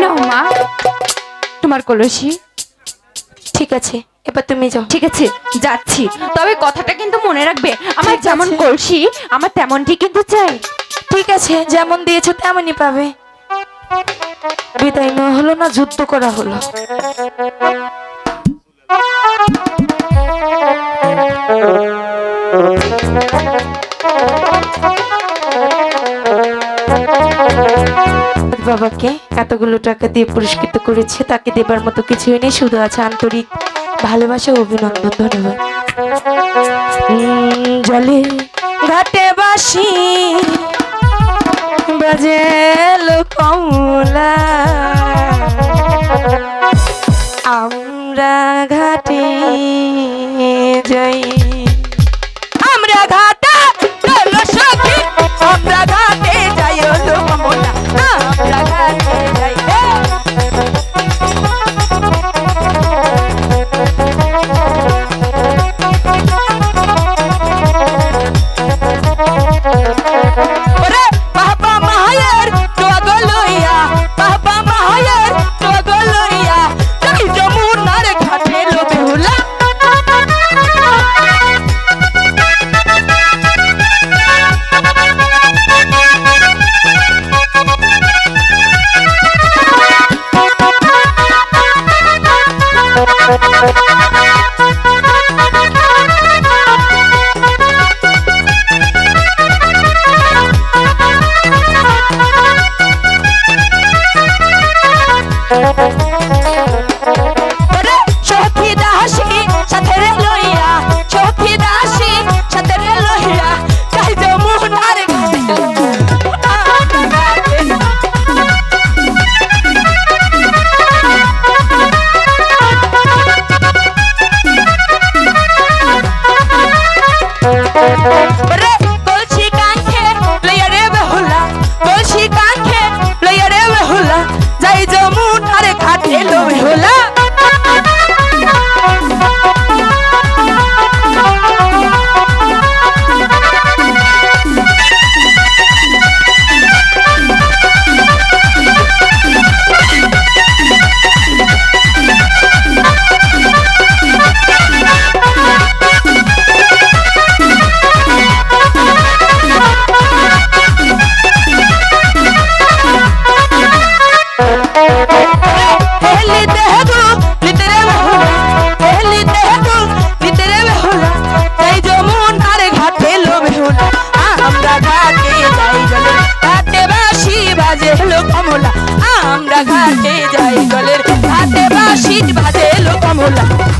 নাও মা? তোমার কলসি? ঠিক আছে এবার তুমি যাও। ঠিক আছে যাচ্ছি। তবে কথাটা কিন্তু মনে রাখবে। আমার যেমন কলসি আমার তেমনটি কিন্তু চাই। ঠিক আছে যেমন দিয়েছ তেমনই পাবে। বিদায় নেওয়া হলো না যুদ্ধ করা হলো। বাবাকে এতগুলো টাকা দিয়ে পুরস্কৃত করেছে, তাকে দেবার মতো কিছুই নেই, শুধু আছে আন্তরিক ভালোবাসা অভিনন্দন, ধন্যবাদ। জলে ঘাটে বাসি বাজেল কমলা। আমরা ঘাটে যাই Música আমরা